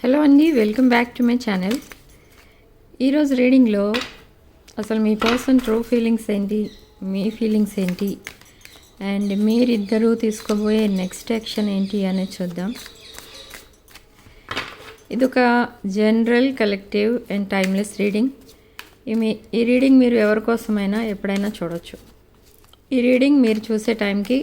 Hello అండి welcome back to my channel ఈరోజు రీడింగ్లో అసలు మీ పర్సన్ ట్రూ ఫీలింగ్స్ ఏంటి మీ ఫీలింగ్స్ ఏంటి అండ్ మీరిద్దరూ తీసుకోబోయే నెక్స్ట్ యాక్షన్ ఏంటి అనేది చూద్దాం. ఇది ఒక general collective and timeless reading ఈ మీ ఈ రీడింగ్ మీరు ఎవరి కోసమైనా ఎప్పుడైనా చూడొచ్చు. ఈ రీడింగ్ మీరు చూసే టైంకి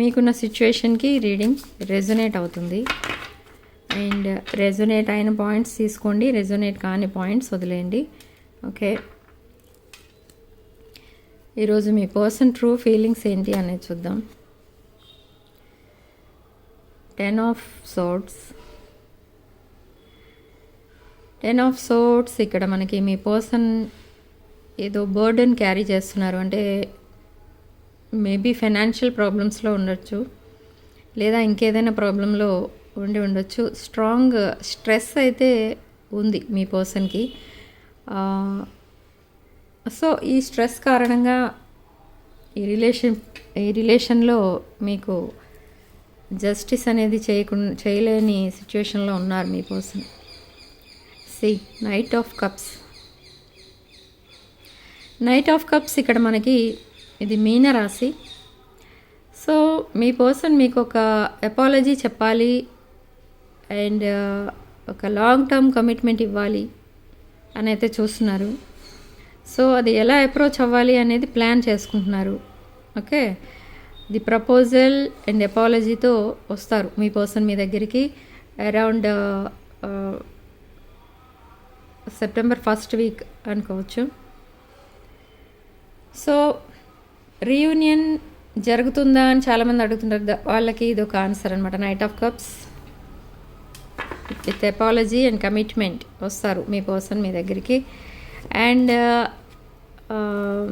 మీకున్న సిచ్యువేషన్కి రీడింగ్ రెజొనేట్ అవుతుంది. అండ్ రెజొనేట్ అయిన పాయింట్స్ తీసుకోండి. రెజొనేట్ కాని పాయింట్స్ వదిలేయండి. ఓకే. ఈరోజు మీ పర్సన్ ట్రూ ఫీలింగ్స్ ఏంటి అనేది చూద్దాం. Ten of swords ten of swords ఇక్కడ మనకి మీ పర్సన్ ఏదో బర్డెన్ క్యారీ చేస్తున్నారు. అంటే మేబీ ఫైనాన్షియల్ ప్రాబ్లమ్స్లో ఉండొచ్చు. లేదా ఇంకేదైనా ప్రాబ్లంలో ఉండి ఉండొచ్చు. స్ట్రాంగ్ స్ట్రెస్ అయితే ఉంది మీ పర్సన్కి. సో ఈ స్ట్రెస్ కారణంగా ఈ రిలేషన్ ఈ రిలేషన్లో మీకు జస్టిస్ అనేది చేయకుండా చేయలేని సిచ్యువేషన్లో ఉన్నారు మీ person. See knight of cups knight of cups ఇక్కడ మనకి ఇది మీన రాశి సో మీ పర్సన్ మీకు ఒక అపాలజీ చెప్పాలి అండ్ ఒక లాంగ్ టర్మ్ కమిట్మెంట్ ఇవ్వాలి అని అయితే చూస్తున్నారు. సో అది ఎలా అప్రోచ్ అవ్వాలి అనేది ప్లాన్ చేసుకుంటున్నారు. ఓకే? ది ప్రపోజల్ అండ్ అపాలజీతో వస్తారు మీ పర్సన్ మీ దగ్గరికి అరౌండ్ సెప్టెంబర్ ఫస్ట్ వీక్ అనుకోవచ్చు. సో రీయూనియన్ జరుగుతుందా అని చాలామంది అడుగుతుంటారు. వాళ్ళకి ఇది ఒక ఆన్సర్ అనమాట knight of cups. With apology and commitment వస్తారు మీ పర్సన్ మీ దగ్గరికి. అండ్ uh, um,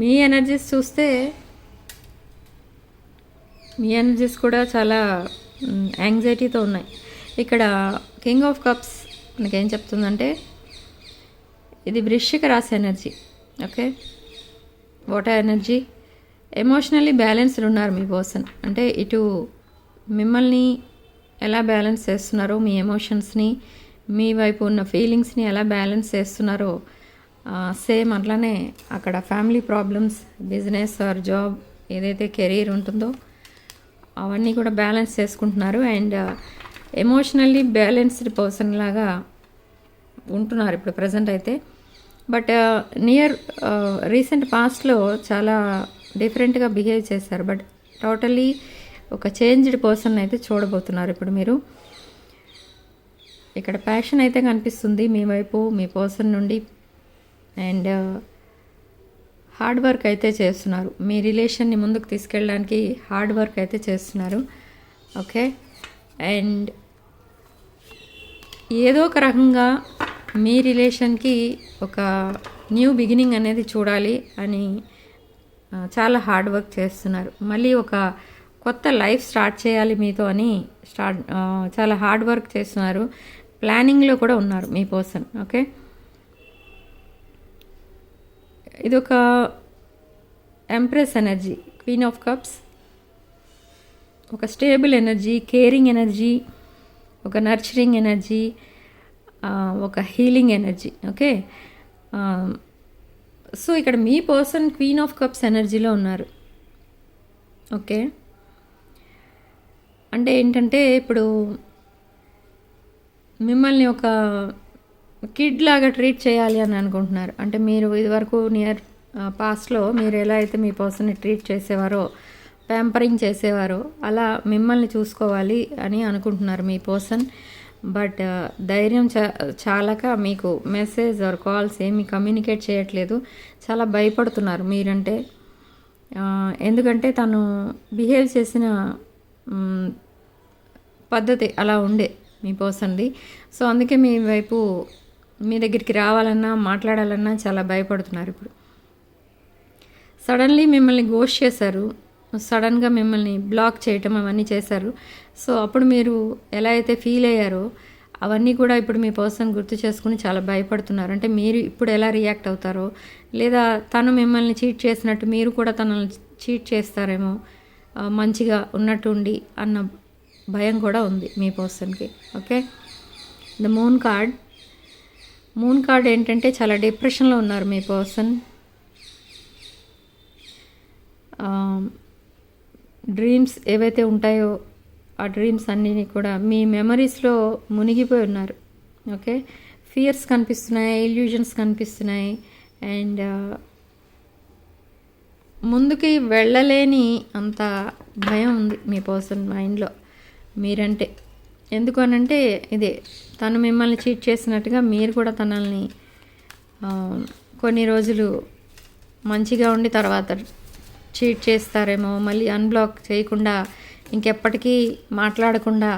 మీ ఎనర్జీస్ చూస్తే మీ ఎనర్జీస్ కూడా చాలా mm, యాంగ్జైటీతో ఉన్నాయి. ఇక్కడ కింగ్ ఆఫ్ కప్స్ మనకేం చెప్తుందంటే ఇది వృశ్చిక రాశి energy okay water energy emotionally balanced ఉన్నారు మీ పర్సన్ అంటే ఇటు మిమ్మల్ని ఎలా బ్యాలెన్స్ చేస్తున్నారో మీ ఎమోషన్స్ని మీ వైపు ఉన్న ఫీలింగ్స్ని ఎలా బ్యాలెన్స్ చేస్తున్నారో సేమ్ అట్లానే అక్కడ family problems business or job ఏదైతే కెరీర్ ఉంటుందో అవన్నీ కూడా బ్యాలెన్స్ చేసుకుంటున్నారు. అండ్ ఎమోషనల్లీ బ్యాలెన్స్డ్ పర్సన్ లాగా ఉంటున్నారు ఇప్పుడు ప్రజెంట్ అయితే. బట్ నియర్ రీసెంట్ పాస్ట్లో చాలా డిఫరెంట్గా బిహేవ్ చేశారు. బట్ టోటలీ ఒక చేంజ్డ్ పర్సన్ అయితే చూడబోతున్నారు ఇప్పుడు మీరు. ఇక్కడ ప్యాషన్ అయితే కనిపిస్తుంది మీ వైపు మీ పర్సన్ నుండి. అండ్ హార్డ్ వర్క్ అయితే చేస్తున్నారు. మీ రిలేషన్ని ముందుకు తీసుకెళ్ళడానికి హార్డ్ వర్క్ అయితే చేస్తున్నారు. ఓకే అండ్ ఏదో ఒక రకంగా మీ రిలేషన్కి ఒక న్యూ బిగినింగ్ అనేది చూడాలి అని uh, చాలా హార్డ్ వర్క్ చేస్తున్నారు. మళ్ళీ ఒక కొత్త లైఫ్ స్టార్ట్ చేయాలి మీతో అని స్టార్ట్ చాలా హార్డ్ వర్క్ చేస్తున్నారు. ప్లానింగ్లో కూడా ఉన్నారు మీ పర్సన్ ఓకే? ఇది ఒక empress energy queen of cups. ఒక స్టేబుల్ ఎనర్జీ కేరింగ్ ఎనర్జీ ఒక నర్చరింగ్ ఎనర్జీ ఒక హీలింగ్ ఎనర్జీ ఓకే? సో ఇక్కడ మీ పర్సన్ క్వీన్ ఆఫ్ కప్స్ ఎనర్జీలో ఉన్నారు ఓకే? అంటే ఏంటంటే ఇప్పుడు మిమ్మల్ని ఒక కిడ్ లాగా ట్రీట్ చేయాలి అని అనుకుంటున్నారు. అంటే మీరు ఇదివరకు నియర్ పాస్ట్లో మీరు ఎలా అయితే మీ పర్సన్ని ట్రీట్ చేసేవారో ప్యాంపరింగ్ చేసేవారో అలా మిమ్మల్ని చూసుకోవాలి అని అనుకుంటున్నారు మీ పర్సన్. బట్ ధైర్యం చాలక మీకు మెసేజ్ ఆర్ కాల్స్ ఏమీ కమ్యూనికేట్ చేయట్లేదు. చాలా భయపడుతున్నారు మీరంటే. ఎందుకంటే తను బిహేవ్ చేసిన పద్ధతి అలా ఉండే మీ పర్సన్ది. సో అందుకే మీ వైపు మీ దగ్గరికి రావాలన్నా మాట్లాడాలన్నా చాలా భయపడుతున్నారు ఇప్పుడు. సడన్లీ మిమ్మల్ని గోష్ చేశారు. సడన్గా మిమ్మల్ని బ్లాక్ చేయటం అవన్నీ చేశారు. సో అప్పుడు మీరు ఎలా అయితే ఫీల్ అయ్యారో అవన్నీ కూడా ఇప్పుడు మీ పర్సన్ గుర్తు చేసుకుని చాలా భయపడుతున్నారు. అంటే మీరు ఇప్పుడు ఎలా రియాక్ట్ అవుతారో లేదా తను మిమ్మల్ని చీట్ చేసినట్టు మీరు కూడా తనని చీట్ చేస్తారేమో మంచిగా మంచిగా ఉన్నట్టుండి అన్న భయం కూడా ఉంది మీ పర్సన్కి okay? The moon card. Moon card ఏంటంటే చాలా డిప్రెషన్లో ఉన్నారు మీ పర్సన్. డ్రీమ్స్ ఏవైతే ఉంటాయో ఆ డ్రీమ్స్ అన్నీ కూడా మీ మెమరీస్లో మునిగిపోయి ఉన్నారు ఓకే? ఫియర్స్ కనిపిస్తున్నాయి ఇల్యూజన్స్ కనిపిస్తున్నాయి అండ్ ముందుకి వెళ్ళలేని అంత భయం ఉంది మీ పర్సన్ మైండ్లో. మీరంటే. ఎందుకు అనంటే ఇదే తను మిమ్మల్ని చీట్ చేసినట్టుగా మీరు కూడా తనల్ని కొన్ని రోజులు మంచిగా ఉండి తర్వాత చీట్ చేస్తారేమో మళ్ళీ అన్బ్లాక్ చేయకుండా ఇంకెప్పటికీ మాట్లాడకుండా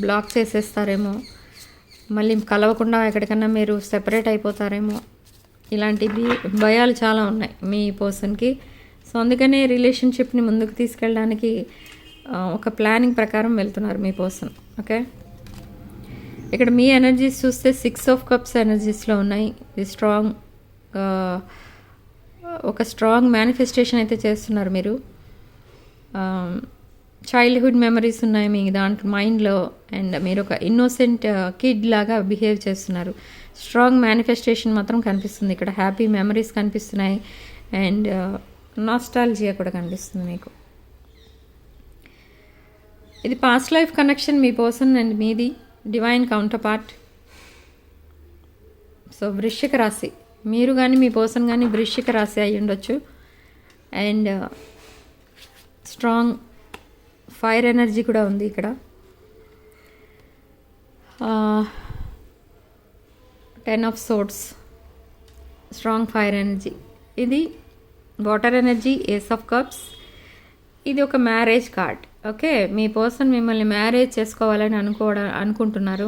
బ్లాక్ చేసేస్తారేమో మళ్ళీ కలవకుండా ఎక్కడికన్నా మీరు సెపరేట్ అయిపోతారేమో ఇలాంటివి భయాలు చాలా ఉన్నాయి మీ పర్సన్కి. సో అందుకనే రిలేషన్షిప్ని ముందుకు తీసుకెళ్ళడానికి ఒక ప్లానింగ్ ప్రకారం వెళ్తున్నారు మీ కోసం ఓకే ఇక్కడ మీ ఎనర్జీస్ చూస్తే సిక్స్ ఆఫ్ కప్స్ ఎనర్జీస్లో ఉన్నాయి. ఇది స్ట్రాంగ్ ఒక స్ట్రాంగ్ మేనిఫెస్టేషన్ అయితే చేస్తున్నారు మీరు. చైల్డ్హుడ్ మెమరీస్ ఉన్నాయి మీ దాంట్లో మైండ్లో అండ్ మీరు ఒక ఇన్నోసెంట్ కిడ్ లాగా బిహేవ్ చేస్తున్నారు. స్ట్రాంగ్ మేనిఫెస్టేషన్ మాత్రం కనిపిస్తుంది. ఇక్కడ హ్యాపీ మెమరీస్ కనిపిస్తున్నాయి. అండ్ నాస్టాలజియా కూడా కనిపిస్తుంది మీకు. ఇది పాస్ట్ లైఫ్ కనెక్షన్ మీ పర్సన్ అండ్ మీది డివైన్ కౌంటర్ పార్ట్ సో వృశ్చిక రాశి. మీరు కానీ మీ పర్సన్ కానీ వృశ్చిక రాశి అయి ఉండొచ్చు. అండ్ స్ట్రాంగ్ ఫైర్ ఎనర్జీ కూడా ఉంది ఇక్కడ. Ten of swords strong fire energy ఇది water energy ace of cups ఇది ఒక మ్యారేజ్ కార్డ్ ఓకే మీ పర్సన్ మిమ్మల్ని మ్యారేజ్ చేసుకోవాలని అనుకోవడం అనుకుంటున్నారు.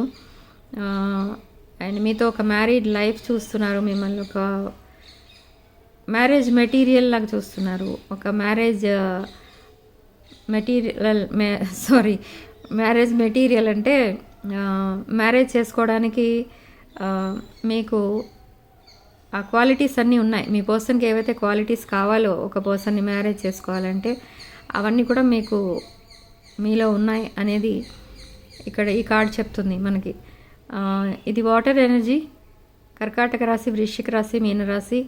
అండ్ మీతో ఒక మ్యారీడ్ లైఫ్ చూస్తున్నారు మిమ్మల్ని ఒక మ్యారేజ్ మెటీరియల్ లాగా చూస్తున్నారు. ఒక marriage material may sorry marriage material అంటే మ్యారేజ్ చేసుకోవడానికి మీకు ఆ క్వాలిటీస్ అన్నీ ఉన్నాయి. మీ పర్సన్కి ఏవైతే క్వాలిటీస్ కావాలో ఒక పర్సన్ని మ్యారేజ్ చేసుకోవాలంటే అవన్నీ కూడా మీకు మీలో ఉన్నాయి అనేది ఇక్కడ ఈ కార్డ్ చెప్తుంది మనకి. ఇది వాటర్ ఎనర్జీ. కర్కాటక రాశి వృశ్చిక రాశి మీనరాశి.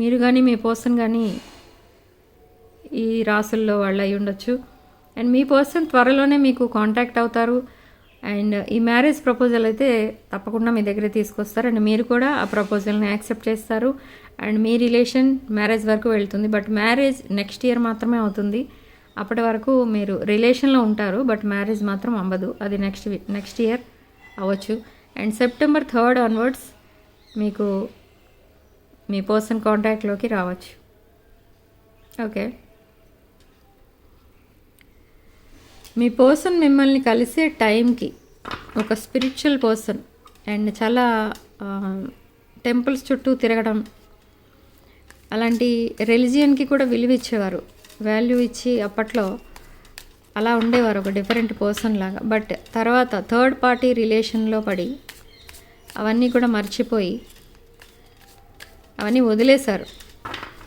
మీరు కానీ మీ పర్సన్ కానీ ఈ రాసుల్లో వాళ్ళు అయి ఉండొచ్చు. అండ్ మీ పర్సన్ త్వరలోనే మీకు కాంటాక్ట్ అవుతారు. అండ్ ఈ మ్యారేజ్ ప్రపోజల్ అయితే తప్పకుండా మీ దగ్గర తీసుకొస్తారు. అండ్ మీరు కూడా ఆ ప్రపోజల్ని యాక్సెప్ట్ చేస్తారు. అండ్ మీ రిలేషన్ మ్యారేజ్ వరకు వెళ్తుంది. బట్ మ్యారేజ్ నెక్స్ట్ ఇయర్ మాత్రమే అవుతుంది. అప్పటి వరకు మీరు రిలేషన్లో ఉంటారు బట్ మ్యారేజ్ మాత్రం అవ్వదు. అది నెక్స్ట్ నెక్స్ట్ ఇయర్ అవ్వచ్చు. అండ్ సెప్టెంబర్ థర్డ్ ఆన్వర్డ్స్ మీకు మీ పర్సన్ కాంటాక్ట్లోకి రావచ్చు. ఓకే. మీ పర్సన్ మిమ్మల్ని కలిసే టైంకి ఒక స్పిరిచువల్ పర్సన్ అండ్ చాలా టెంపుల్స్ చుట్టూ తిరగడం అలాంటి రిలిజియన్కి కూడా విలువ ఇచ్చేవారు వాల్యూ ఇచ్చి అప్పట్లో అలా ఉండేవారు ఒక డిఫరెంట్ పర్సన్ లాగా. బట్ తర్వాత థర్డ్ పార్టీ రిలేషన్లో పడి అవన్నీ కూడా మర్చిపోయి అవన్నీ వదిలేశారు.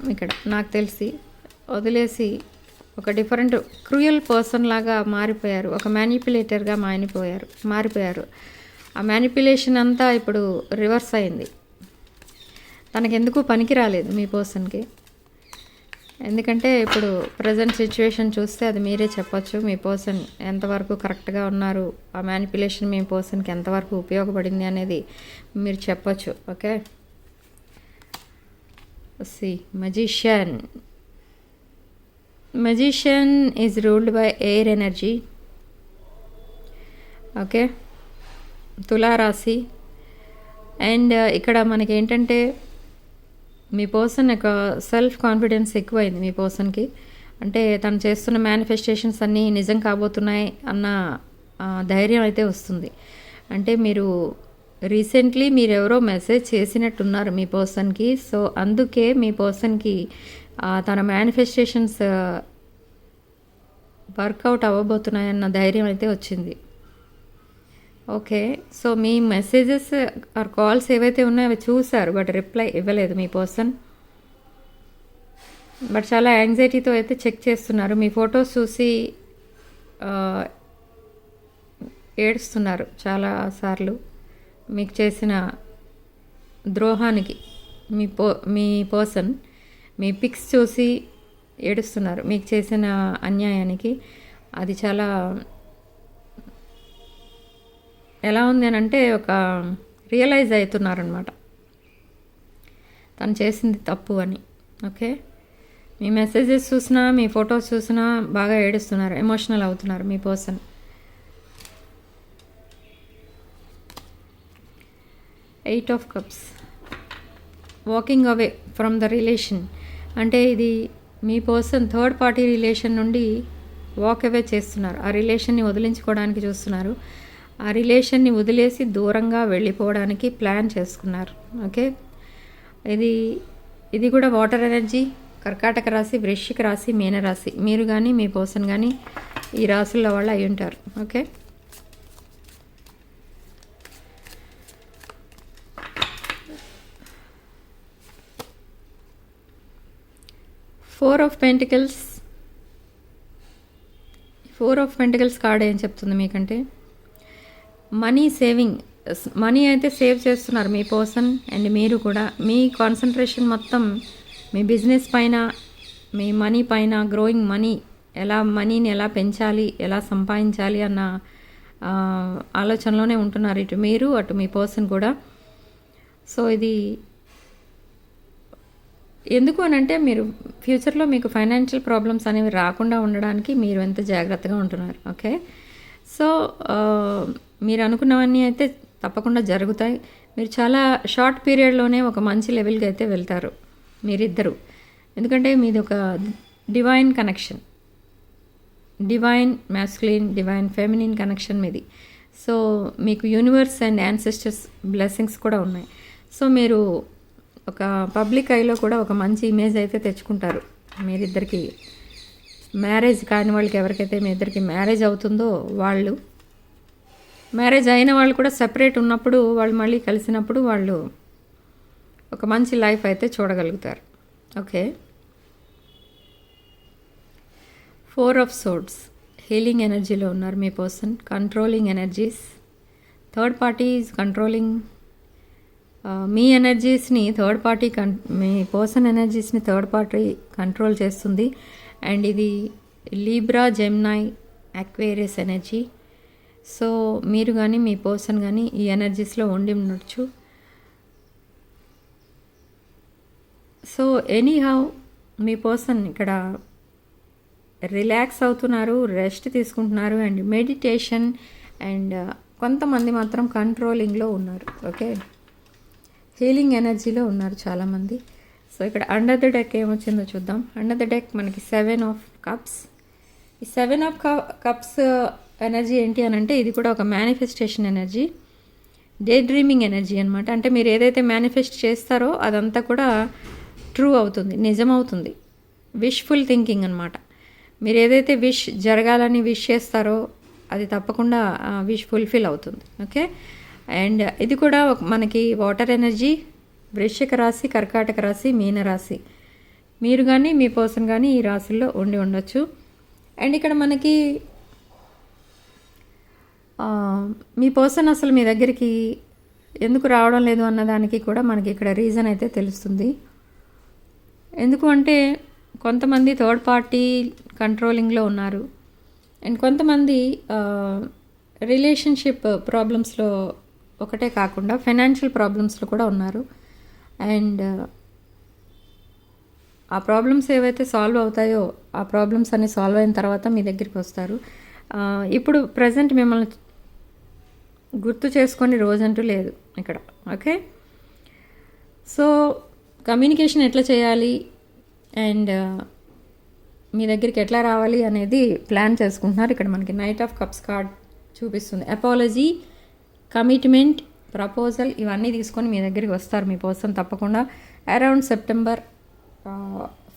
ఇక్కడ నాకు తెలిసి వదిలేసి ఒక డిఫరెంట్ క్రూయల్ పర్సన్ లాగా మారిపోయారు. ఒక మ్యానిపులేటర్గా మారిపోయారు మారిపోయారు. ఆ మ్యానిపులేషన్ అంతా ఇప్పుడు రివర్స్ అయింది. తనకెందుకు పనికి రాలేదు మీ పర్సన్కి ఎందుకంటే ఇప్పుడు ప్రజెంట్ సిచ్యువేషన్ చూస్తే అది మీరే చెప్పొచ్చు. మీ పర్సన్ ఎంతవరకు కరెక్ట్గా ఉన్నారు? ఆ మ్యానిపులేషన్ మీ పర్సన్కి ఎంతవరకు ఉపయోగపడింది అనేది మీరు చెప్పొచ్చు. Okay? See magician magician. Is ruled by air energy okay? తులారాశి. అండ్ uh, ఇక్కడ మనకి ఏంటంటే మీ పర్సన్ యొక్క సెల్ఫ్ కాన్ఫిడెన్స్ ఎక్కువైంది మీ పర్సన్కి అంటే తను చేస్తున్న మేనిఫెస్టేషన్స్ అన్నీ నిజం కాబోతున్నాయి అన్న ధైర్యం అయితే వస్తుంది. అంటే మీరు రీసెంట్లీ మీరు ఎవరో మెసేజ్ చేసినట్టున్నారు మీ పర్సన్కి సో అందుకే మీ పర్సన్కి తన మేనిఫెస్టేషన్స్ వర్కౌట్ అవ్వబోతున్నాయన్న ధైర్యం అయితే వచ్చింది. ఓకే సో మీ మెసేజెస్ ఆర్ కాల్స్ ఏవైతే ఉన్నాయో అవి చూశారు బట్ రిప్లై ఇవ్వలేదు మీ పర్సన్ బట్ చాలా యాంగ్జైటీతో అయితే చెక్ చేస్తున్నారు. మీ ఫొటోస్ చూసి ఏడుస్తున్నారు చాలా సార్లు. మీకు చేసిన ద్రోహానికి మీ పో మీ పర్సన్ మీ పిక్స్ చూసి ఏడుస్తున్నారు. మీకు చేసిన అన్యాయానికి. అది చాలా ఎలా ఉంది అని అంటే ఒక రియలైజ్ అవుతున్నారనమాట తను చేసింది తప్పు అని. ఓకే మీ మెసేజెస్ చూసినా మీ ఫొటోస్ చూసినా బాగా ఏడుస్తున్నారు ఎమోషనల్ అవుతున్నారు మీ person eight of cups walking away from the relation అంటే ఇది మీ పర్సన్ థర్డ్ పార్టీ రిలేషన్ నుండి వాక్ అవే చేస్తున్నారు. ఆ రిలేషన్ని వదిలించుకోవడానికి చూస్తున్నారు. ఆ రిలేషన్ని వదిలేసి దూరంగా వెళ్ళిపోవడానికి ప్లాన్ చేసుకున్నారు. ఓకే? ఇది ఇది కూడా వాటర్ ఎనర్జీ. కర్కాటక రాశి వృశ్చిక రాశి మీన రాశి మీరు కానీ మీ పర్సన్ కానీ ఈ రాశుల్లో వాళ్ళు అయి ఉంటారు. Okay? Four of pentacles four of pentacles card ఏం చెప్తుంది మీకంటే? మనీ సేవింగ్ మనీ అయితే సేవ్ చేస్తున్నారు మీ పర్సన్ అండ్ మీరు కూడా. మీ కాన్సన్ట్రేషన్ మొత్తం మీ బిజినెస్ పైన మీ మనీ పైన గ్రోయింగ్ మనీ ఎలా మనీని ఎలా పెంచాలి ఎలా సంపాదించాలి అన్న ఆలోచనలోనే ఉంటున్నారు ఇటు మీరు అటు మీ పర్సన్ కూడా. సో ఇది ఎందుకు అని అంటే మీరు ఫ్యూచర్లో మీకు ఫైనాన్షియల్ ప్రాబ్లమ్స్ అనేవి రాకుండా ఉండడానికి మీరు ఎంత జాగ్రత్తగా ఉంటున్నారు ఓకే? సో మీరు అనుకున్నవన్నీ అయితే తప్పకుండా జరుగుతాయి. మీరు చాలా షార్ట్ పీరియడ్లోనే ఒక మంచి లెవెల్కి అయితే వెళ్తారు. మీరిద్దరు. ఎందుకంటే మీది ఒక divine connection. Divine masculine divine feminine connection మీది. సో మీకు యూనివర్స్ అండ్ యాన్సెస్టర్స్ బ్లెస్సింగ్స్ కూడా ఉన్నాయి. సో మీరు ఒక పబ్లిక్ ఐలో కూడా ఒక మంచి ఇమేజ్ అయితే తెచ్చుకుంటారు మీరిద్దరికి. మ్యారేజ్ కాని వాళ్ళకి ఎవరికైతే మీ ఇద్దరికి మ్యారేజ్ అవుతుందో వాళ్ళు మ్యారేజ్ అయిన వాళ్ళు కూడా సపరేట్ ఉన్నప్పుడు వాళ్ళు మళ్ళీ కలిసినప్పుడు వాళ్ళు ఒక మంచి లైఫ్ అయితే చూడగలుగుతారు. Okay? Four of swords healing ఎనర్జీలో ఉన్నారు మీ person controlling energies third party is controlling మీ ఎనర్జీస్ని థర్డ్ పార్టీ కన్ మీ పర్సన్ ఎనర్జీస్ని థర్డ్ పార్టీ కంట్రోల్ చేస్తుంది. అండ్ ఇది Libra Gemini Aquarius energy so మీరు కానీ మీ పర్సన్ కానీ ఈ ఎనర్జీస్లో ఉండి ఉండొచ్చు. సో ఎనీ హౌ మీ పర్సన్ ఇక్కడ రిలాక్స్ అవుతున్నారు రెస్ట్ తీసుకుంటున్నారు అండ్ మెడిటేషన్ అండ్ uh, కొంతమంది మాత్రం కంట్రోలింగ్లో ఉన్నారు ఓకే హీలింగ్ ఎనర్జీలో ఉన్నారు చాలామంది. సో ఇక్కడ అండర్ ద డెక్ ఏమొచ్చిందో చూద్దాం. అండర్ ద డెక్ మనకి సెవెన్ ఆఫ్ కప్స్ ఈ సెవెన్ ఆఫ్ కప్స్ ఎనర్జీ ఏంటి అని అంటే ఇది కూడా ఒక manifestation energy daydreaming energy అనమాట అంటే మీరు ఏదైతే మేనిఫెస్ట్ చేస్తారో అదంతా కూడా ట్రూ అవుతుంది నిజం అవుతుంది. విష్ఫుల్ థింకింగ్ అనమాట మీరు ఏదైతే విష్ జరగాలని విష్ చేస్తారో అది తప్పకుండా uh, విష్ ఫుల్ఫిల్ అవుతుంది. ఓకే అండ్ ఇది కూడా మనకి వాటర్ ఎనర్జీ వృశ్చిక రాశి కర్కాటక రాశి మీన రాశి. మీరు కానీ మీ పర్సన్ కానీ ఈ రాశుల్లో ఉండి ఉండొచ్చు. అండ్ ఇక్కడ మనకి మీ పర్సన్ అసలు మీ దగ్గరికి ఎందుకు రావడం లేదు అన్నదానికి కూడా మనకి ఇక్కడ రీజన్ అయితే తెలుస్తుంది. ఎందుకు అంటే కొంతమంది థర్డ్ పార్టీ కంట్రోలింగ్లో ఉన్నారు. అండ్ కొంతమంది రిలేషన్షిప్ ప్రాబ్లమ్స్లో ఒకటే కాకుండా ఫైనాన్షియల్ ప్రాబ్లమ్స్లో కూడా ఉన్నారు. అండ్ ఆ ప్రాబ్లమ్స్ ఏవైతే సాల్వ్ అవుతాయో ఆ ప్రాబ్లమ్స్ అన్ని సాల్వ్ అయిన తర్వాత మీ దగ్గరికి వస్తారు. ఇప్పుడు ప్రజెంట్ మిమ్మల్ని గుర్తు చేసుకొని రోజంటూ లేదు ఇక్కడ ఓకే? సో కమ్యూనికేషన్ ఎట్లా చేయాలి? అండ్ మీ దగ్గరికి ఎట్లా రావాలి అనేది ప్లాన్ చేసుకుంటున్నారు. ఇక్కడ మనకి నైట్ ఆఫ్ కప్స్ కార్డ్ చూపిస్తుంది. అపాలజీ కమిట్మెంట్ ప్రపోజల్ ఇవన్నీ తీసుకొని మీ దగ్గరికి వస్తారు మీ పర్సన్ తప్పకుండా around September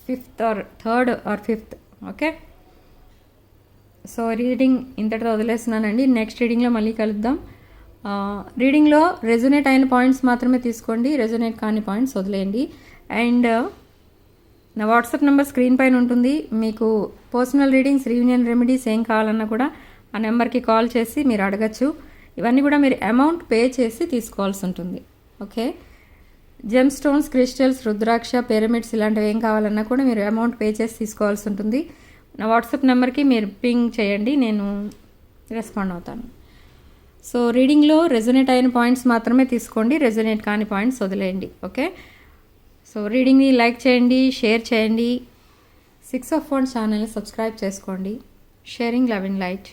fifth or third or fifth okay? So reading ఇంతటితో వదిలేస్తున్నానండి. నెక్స్ట్ రీడింగ్లో మళ్ళీ కలుద్దాం. రీడింగ్లో రెజొనేట్ అయిన పాయింట్స్ మాత్రమే తీసుకోండి. రెజొనేట్ కాని పాయింట్స్ వదిలేయండి. అండ్ నా వాట్సాప్ నెంబర్ స్క్రీన్ పైన ఉంటుంది. మీకు పర్సనల్ రీడింగ్స్ రీయూనియన్ రెమెడీస్ ఏం కావాలన్నా కూడా ఆ నెంబర్కి కాల్ చేసి మీరు అడగచ్చు. ఇవన్నీ కూడా మీరు అమౌంట్ పే చేసి తీసుకోవాల్సి ఉంటుంది. Okay gemstones crystals rudraksha pyramids ఇలాంటివి ఏం కావాలన్నా కూడా మీరు అమౌంట్ పే చేసి తీసుకోవాల్సి ఉంటుంది. నా వాట్సాప్ నెంబర్కి మీరు పింగ్ చేయండి నేను రెస్పాండ్ అవుతాను. సో రీడింగ్లో రెజొనేట్ అయిన పాయింట్స్ మాత్రమే తీసుకోండి రెజొనేట్ కాని పాయింట్స్ వదిలేయండి. ఓకే సో రీడింగ్ని లైక్ చేయండి షేర్ చేయండి. సిక్స్ ఆఫ్ వన్ ఛానల్ని సబ్స్క్రైబ్ చేసుకోండి. Sharing love in light